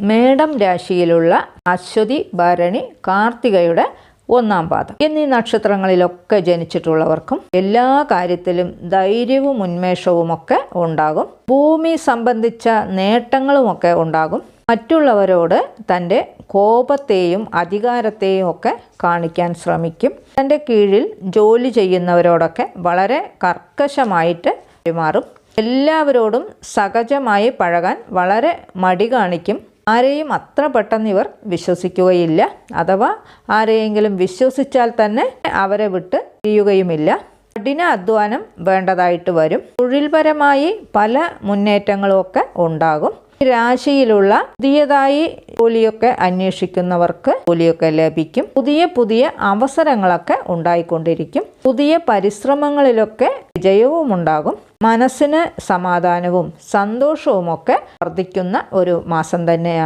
മേടം രാശിയിലുള്ള അശ്വതി ഭരണി കാർത്തികയുടെ ഒന്നാം പാദം. എന്നീ നക്ഷത്രങ്ങളിലൊക്കെ ജനിച്ചിട്ടുള്ളവർക്കും എല്ലാ കാര്യത്തിലും ധൈര്യവും ഉന്മേഷവും ഒക്കെ ഉണ്ടാകും. ഭൂമി സംബന്ധിച്ച നേട്ടങ്ങളുമൊക്കെ ഉണ്ടാകും. മറ്റുള്ളവരോട് തന്റെ കോപത്തെയും അധികാരത്തെയും ഒക്കെ കാണിക്കാൻ ശ്രമിക്കും. തന്റെ കീഴിൽ ജോലി ചെയ്യുന്നവരോടൊക്കെ വളരെ കർക്കശമായിട്ട് പെരുമാറും. എല്ലാവരോടും സഹജമായി പഴകാൻ വളരെ മടി കാണിക്കും. ആരെയും അത്ര പെട്ടെന്ന് ഇവർ വിശ്വസിക്കുകയില്ല. അഥവാ ആരെയെങ്കിലും വിശ്വസിച്ചാൽ തന്നെ അവരെ വിട്ട് ചെയ്യുകയുമില്ല കഠിന അധ്വാനം വേണ്ടതായിട്ട് വരും. തൊഴിൽപരമായി പല മുന്നേറ്റങ്ങളും ഒക്കെ ഉണ്ടാകും രാശിയിലുള്ള പുതിയതായി ജോലിയൊക്കെ അന്വേഷിക്കുന്നവർക്ക് ജോലിയൊക്കെ ലഭിക്കും. പുതിയ പുതിയ അവസരങ്ങളൊക്കെ ഉണ്ടായിക്കൊണ്ടിരിക്കും. പുതിയ പരിശ്രമങ്ങളിലൊക്കെ വിജയവും ഉണ്ടാകും മനസ്സിന് സമാധാനവും സന്തോഷവും ഒക്കെ വർദ്ധിക്കുന്ന ഒരു മാസം തന്നെയാണ്.